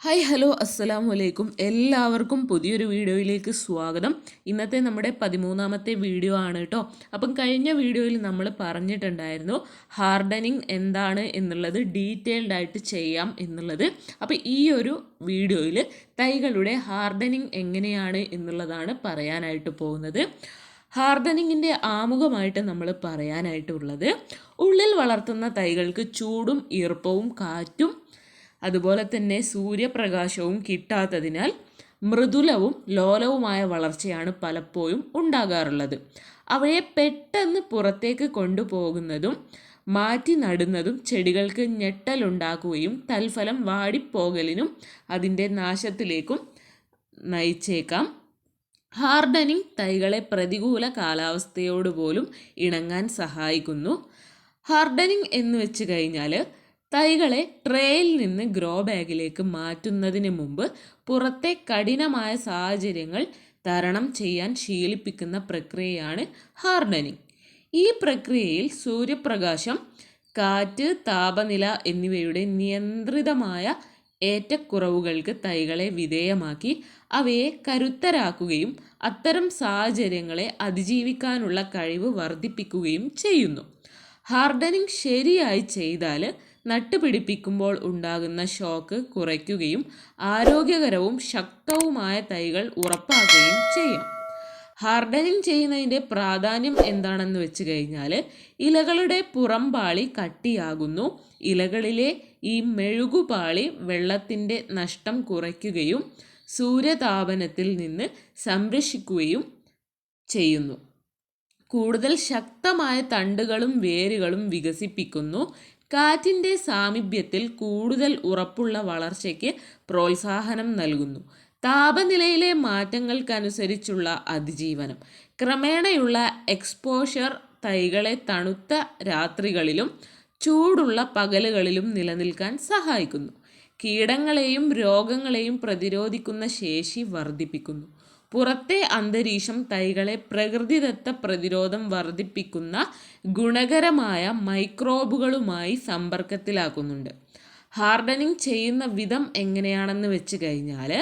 Hi hello അസ്സലാമു അലൈക്കും എല്ലാവർക്കും പുതിയൊരു വീഡിയോയിലേക്ക് സ്വാഗതം. ഇന്നത്തെ നമ്മുടെ പതിമൂന്നാമത്തെ വീഡിയോ ആണ് കേട്ടോ. അപ്പം കഴിഞ്ഞ വീഡിയോയിൽ നമ്മൾ പറഞ്ഞിട്ടുണ്ടായിരുന്നു ഹാർഡനിങ് എന്താണ് എന്നുള്ളത് ഡീറ്റെയിൽഡ് ആയിട്ട് ചെയ്യാം എന്നുള്ളത്. അപ്പോൾ ഈ ഒരു വീഡിയോയിൽ തൈകളുടെ ഹാർഡനിങ് എങ്ങനെയാണ് എന്നുള്ളതാണ് പറയാനായിട്ട് പോകുന്നത്. ഹാർഡനിങ്ങിന്റെ ആമുഖമായിട്ട് നമ്മൾ പറയാനായിട്ടുള്ളത് ഉള്ളിൽ വളർത്തുന്ന തൈകൾക്ക് ചൂടും ഈർപ്പവും കാറ്റും അതുപോലെ തന്നെ സൂര്യപ്രകാശവും കിട്ടാത്തതിനാൽ മൃദുലവും ലോലവുമായ വളർച്ചയാണ് പലപ്പോഴും ഉണ്ടാകാറുള്ളത്. അവയെ പെട്ടെന്ന് പുറത്തേക്ക് കൊണ്ടുപോകുന്നതും മാറ്റി നടുന്നതും ചെടികൾക്ക് ഞെട്ടലുണ്ടാക്കുകയും തൽഫലം വാടിപ്പോകലിനും അതിന്റെ നാശത്തിലേക്കും നയിച്ചേക്കാം. ഹാർഡനിങ് തൈകളെ പ്രതികൂല കാലാവസ്ഥയോട് പോലും ഇണങ്ങാൻ സഹായിക്കുന്നു. ഹാർഡനിങ് എന്ന് വെച്ച് കഴിഞ്ഞാൽ തൈകളെ ട്രേയിൽ നിന്ന് ഗ്രോ ബാഗിലേക്ക് മാറ്റുന്നതിന് മുമ്പ് പുറത്തെ കഠിനമായ സാഹചര്യങ്ങൾ തരണം ചെയ്യാൻ ശീലിപ്പിക്കുന്ന പ്രക്രിയയാണ് ഹാർഡനിങ്. ഈ പ്രക്രിയയിൽ സൂര്യപ്രകാശം കാറ്റ് താപനില എന്നിവയുടെ നിയന്ത്രിതമായ ഏറ്റക്കുറവുകൾക്ക് തൈകളെ വിധേയമാക്കി അവയെ കരുത്തരാക്കുകയും അത്തരം സാഹചര്യങ്ങളെ അതിജീവിക്കാനുള്ള കഴിവ് വർദ്ധിപ്പിക്കുകയും ചെയ്യുന്നു. ഹാർഡനിങ് ശരിയായി ചെയ്താൽ നട്ടുപിടിപ്പിക്കുമ്പോൾ ഉണ്ടാകുന്ന ഷോക്ക് കുറയ്ക്കുകയും ആരോഗ്യകരവും ശക്തവുമായ തൈകൾ ഉറപ്പാക്കുകയും ചെയ്യാം. ഹാർഡനിങ് ചെയ്യുന്നതിന്റെ പ്രാധാന്യം എന്താണെന്ന് വെച്ച് കഴിഞ്ഞാൽ ഇലകളുടെ പുറംപാളി കട്ടിയാകുന്നു. ഇലകളിലെ ഈ മെഴുകുപാളി വെള്ളത്തിന്റെ നഷ്ടം കുറയ്ക്കുകയും സൂര്യതാപനത്തിൽ നിന്ന് സംരക്ഷിക്കുകയും ചെയ്യുന്നു. കൂടുതൽ ശക്തമായ തണ്ടുകളും വേരുകളും വികസിപ്പിക്കുന്നു. കാറ്റിന്റെ സാമീപ്യത്തിൽ കൂടുതൽ ഉറപ്പുള്ള വളർച്ചയ്ക്ക് പ്രോത്സാഹനം നൽകുന്നു. താപനിലയിലെ മാറ്റങ്ങൾക്കനുസരിച്ചുള്ള അതിജീവനം. ക്രമേണയുള്ള എക്സ്പോഷർ തൈകളെ തണുത്ത രാത്രികളിലും ചൂടുള്ള പകലുകളിലും നിലനിൽക്കാൻ സഹായിക്കുന്നു. കീടങ്ങളെയും രോഗങ്ങളെയും പ്രതിരോധിക്കുന്ന ശേഷി വർദ്ധിപ്പിക്കുന്നു. പുറത്തെ അന്തരീക്ഷം തൈകളെ പ്രകൃതിദത്ത പ്രതിരോധം വർദ്ധിപ്പിക്കുന്ന ഗുണകരമായ മൈക്രോബുകളുമായി സമ്പർക്കത്തിലാക്കുന്നുണ്ട്. ഹാർഡനിങ് ചെയ്യുന്ന വിധം എങ്ങനെയാണെന്ന് വെച്ച് കഴിഞ്ഞാൽ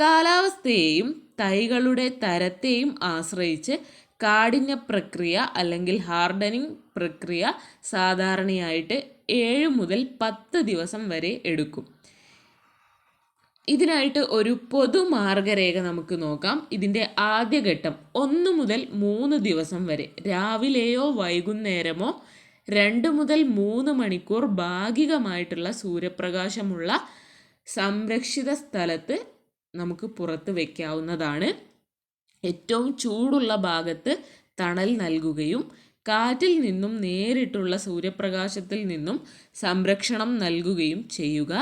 കാലാവസ്ഥയെയും തൈകളുടെ തരത്തെയും ആശ്രയിച്ച് കാഠിന്യ പ്രക്രിയ അല്ലെങ്കിൽ ഹാർഡനിങ് പ്രക്രിയ സാധാരണയായിട്ട് ഏഴ് മുതൽ പത്ത് ദിവസം വരെ എടുക്കും. ഇതിനായിട്ട് ഒരു പൊതു മാർഗരേഖ നമുക്ക് നോക്കാം. ഇതിന്റെ ആദ്യഘട്ടം ഒന്ന് മുതൽ മൂന്ന് ദിവസം വരെ രാവിലെയോ വൈകുന്നേരമോ രണ്ട് മുതൽ മൂന്ന് മണിക്കൂർ ഭാഗികമായിട്ടുള്ള സൂര്യപ്രകാശമുള്ള സംരക്ഷിത സ്ഥലത്ത് നമുക്ക് പുറത്ത് വയ്ക്കാവുന്നതാണ് ഏറ്റവും ചൂടുള്ള ഭാഗത്ത് തണൽ നൽകുകയും കാറ്റിൽ നിന്നും നേരിട്ടുള്ള സൂര്യപ്രകാശത്തിൽ നിന്നും സംരക്ഷണം നൽകുകയും ചെയ്യുക.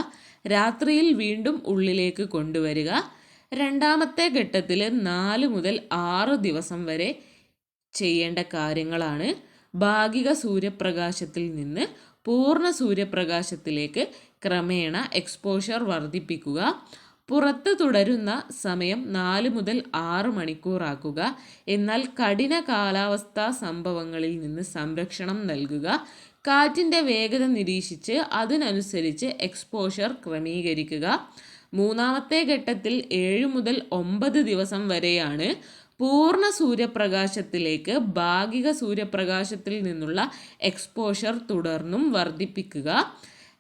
രാത്രിയിൽ വീണ്ടും ഉള്ളിലേക്ക് കൊണ്ടുവരിക. രണ്ടാമത്തെ ഘട്ടത്തിൽ നാല് മുതൽ ആറ് ദിവസം വരെ ചെയ്യേണ്ട കാര്യങ്ങളാണ്. ഭാഗിക സൂര്യപ്രകാശത്തിൽ നിന്ന് പൂർണ സൂര്യപ്രകാശത്തിലേക്ക് ക്രമേണ എക്സ്പോഷർ വർദ്ധിപ്പിക്കുക. പുറത്ത് തുടരുന്ന സമയം നാല് മുതൽ ആറ് മണിക്കൂറാക്കുക. എന്നാൽ കഠിന കാലാവസ്ഥാ സംഭവങ്ങളിൽ നിന്ന് സംരക്ഷണം നൽകുക. കാറ്റിന്റെ വേഗത നിരീക്ഷിച്ച് അതിനനുസരിച്ച് എക്സ്പോഷർ ക്രമീകരിക്കുക. മൂന്നാമത്തെ ഘട്ടത്തിൽ ഏഴ് മുതൽ ഒമ്പത് ദിവസം വരെയാണ് പൂർണ സൂര്യപ്രകാശത്തിലേക്ക് ഭാഗിക സൂര്യപ്രകാശത്തിൽ നിന്നുള്ള എക്സ്പോഷർ തുടർന്നും വർദ്ധിപ്പിക്കുക.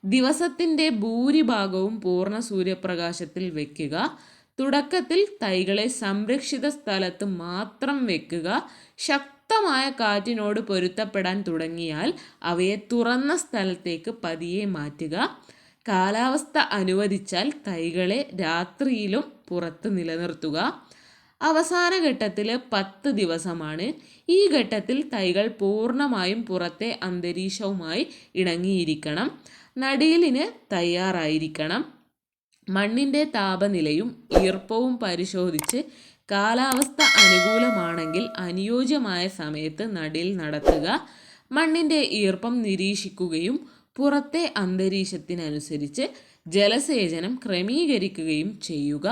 ദിവസത്തിന്റെ ഭൂരിഭാഗവും പൂർണ സൂര്യപ്രകാശത്തിൽ വെക്കുക. തുടക്കത്തിൽ തൈകളെ സംരക്ഷിത സ്ഥലത്ത് മാത്രം വെക്കുക. ശക്തമായ കാറ്റിനോട് പൊരുത്തപ്പെടാൻ തുടങ്ങിയാൽ അവയെ തുറന്ന സ്ഥലത്തേക്ക് പതിയെ മാറ്റുക. കാലാവസ്ഥ അനുവദിച്ചാൽ തൈകളെ രാത്രിയിലും പുറത്ത് നിലനിർത്തുക. അവസാന ഘട്ടത്തിൽ പത്ത് ദിവസമാണ്. ഈ ഘട്ടത്തിൽ തൈകൾ പൂർണമായും പുറത്തെ അന്തരീക്ഷവുമായി ഇണങ്ങിയിരിക്കണം. നടീലിന് തയ്യാറായിരിക്കണം. മണ്ണിന്റെ താപനിലയും ഈർപ്പവും പരിശോധിച്ച് കാലാവസ്ഥ അനുകൂലമാണെങ്കിൽ അനുയോജ്യമായ സമയത്ത് നടീൽ നടത്തുക. മണ്ണിന്റെ ഈർപ്പം നിരീക്ഷിക്കുകയും പുറത്തെ അന്തരീക്ഷത്തിനനുസരിച്ച് ജലസേചനം ക്രമീകരിക്കുകയും ചെയ്യുക.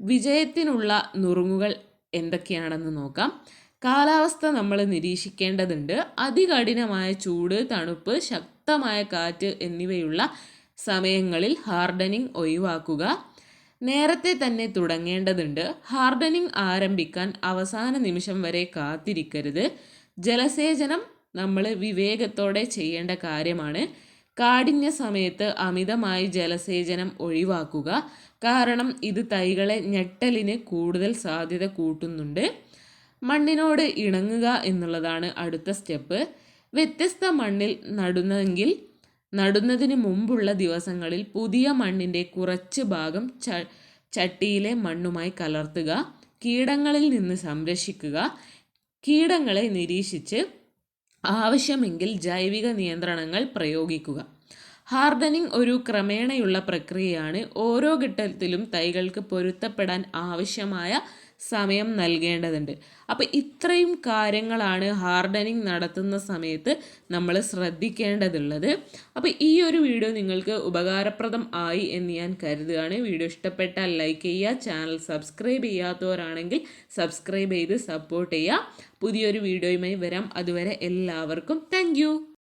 വിജയത്തിനുള്ള നുറുങ്ങുകൾ എന്തൊക്കെയാണെന്ന് നോക്കാം. കാലാവസ്ഥ നമ്മൾ നിരീക്ഷിക്കേണ്ടതുണ്ട്. അതികഠിനമായ ചൂട് തണുപ്പ് ശക്തമായ കാറ്റ് എന്നിവയുള്ള സമയങ്ങളിൽ ഹാർഡനിങ് ഒഴിവാക്കുക. നേരത്തെ തന്നെ തുടങ്ങേണ്ടതുണ്ട്. ഹാർഡനിങ് ആരംഭിക്കാൻ അവസാന നിമിഷം വരെ കാത്തിരിക്കരുത്. ജലസേചനം നമ്മൾ വിവേകത്തോടെ ചെയ്യേണ്ട കാര്യമാണ്. കാഠിന്യ സമയത്ത് അമിതമായി ജലസേചനം ഒഴിവാക്കുക. കാരണം ഇത് തൈകളെ ഞെട്ടലിന് കൂടുതൽ സാധ്യത കൂട്ടുന്നുണ്ട്. മണ്ണിനോട് ഇണങ്ങുക എന്നുള്ളതാണ് അടുത്ത സ്റ്റെപ്പ്. വ്യത്യസ്ത മണ്ണിൽ നടുന്നെങ്കിൽ നടുന്നതിന് മുമ്പുള്ള ദിവസങ്ങളിൽ പുതിയ മണ്ണിന്റെ കുറച്ച് ഭാഗം ച ചട്ടിയിലെ മണ്ണുമായി കലർത്തുക. കീടങ്ങളിൽ നിന്ന് സംരക്ഷിക്കുക. കീടങ്ങളെ നിരീക്ഷിച്ച് ആവശ്യമെങ്കിൽ ജൈവിക നിയന്ത്രണങ്ങൾ പ്രയോഗിക്കുക. ഹാർഡനിങ് ഒരു ക്രമേണയുള്ള പ്രക്രിയയാണ്. ഓരോ ഘട്ടത്തിലും തൈകൾക്ക് പൊരുത്തപ്പെടാൻ ആവശ്യമായ സമയം നൽകേണ്ടതുണ്ട്. അപ്പോൾ ഇത്രയും കാര്യങ്ങളാണ് ഹാർഡനിങ് നടത്തുന്ന സമയത്ത് നമ്മൾ ശ്രദ്ധിക്കേണ്ടതുള്ളത്. അപ്പോൾ ഈ ഒരു വീഡിയോ നിങ്ങൾക്ക് ഉപകാരപ്രദം ആയി എന്ന് ഞാൻ കരുതുകയാണ്. വീഡിയോ ഇഷ്ടപ്പെട്ടാൽ ലൈക്ക് ചെയ്യുക ചാനൽ സബ്സ്ക്രൈബ് ചെയ്യാത്തവരാണെങ്കിൽ സബ്സ്ക്രൈബ് ചെയ്ത് സപ്പോർട്ട് ചെയ്യുക. പുതിയൊരു വീഡിയോയുമായി വരാം. അതുവരെ എല്ലാവർക്കും താങ്ക്